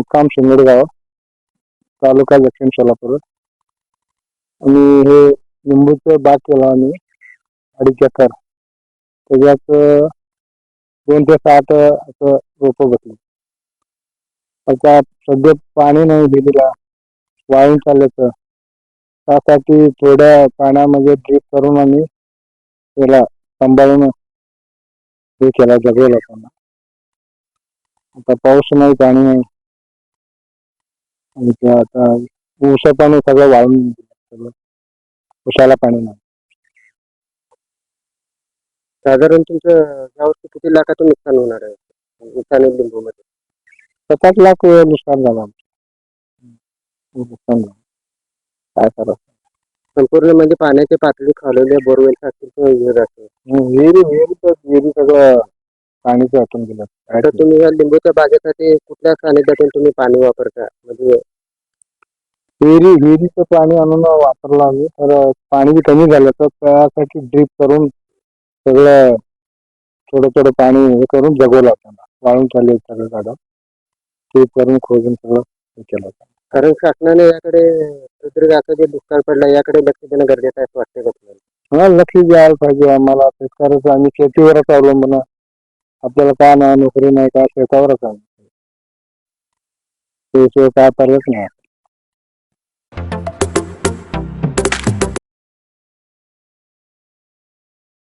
मुक्काम शिंगडगाव तालुका दक्षिण सोलापूर. आणि हे लिंबूचं बाग केला आम्ही अडीच एकर. त्याच्यात दोन ते सात असं रोपं बसली. आता सध्या पाणी नाही दिलेला वाळून चालल्याचं. त्यासाठी थोड्या पाण्यामध्ये ड्रीप करून आम्ही त्याला सांभाळून हे केला जगवला त्यांना आता पाऊस नाही पाणी नाही. ते आता ऊस पाणी सगळं वाळून गेलं सगळं उसाला पाणी नाही. साधारण तुमचं यावर्षी किती लाखाचं नुकसान होणार आहे? नुकसान आहे लिंबूमध्ये सात लाख नुकसान झालं आमचं. नुकसान झालं. काय करायचं संपूर्ण म्हणजे पाण्याची पातळी खालवली बोरवेल असतील किंवा विहीर असेल विहिरी विहिरी तर विहिरी सगळं पाणीच वाटून गेलं. आता तुम्ही या लिंबूच्या बागेसाठी कुठल्या सानिध्यातून तुम्ही पाणी वापरता? म्हणजे विहिरी विहिरीचं पाणी आणून वापरलं आम्ही. तर पाणी बी कमी झालं तर त्यासाठी ड्रीप करून सगळं थोडं थोडं पाणी हे करून जगवलं त्यांना वाळून चालले सगळं झाडं. ड्रीप करून खोदून सगळं हे केलं कारण शासनाने याकडे आता जे दुष्काळ पडला याकडे लक्ष देणं गरजेचं आहे असं वाटतं का तुम्हाला? हा लक्ष द्यायला पाहिजे आम्हाला. शेतकऱ्याचं आम्ही शेतीवरच अवलंबून आहे. आपल्याला काय नाही नोकरी नाही काय शेतावरच आहे. त्याशिवाय काय पर्यायच नाही.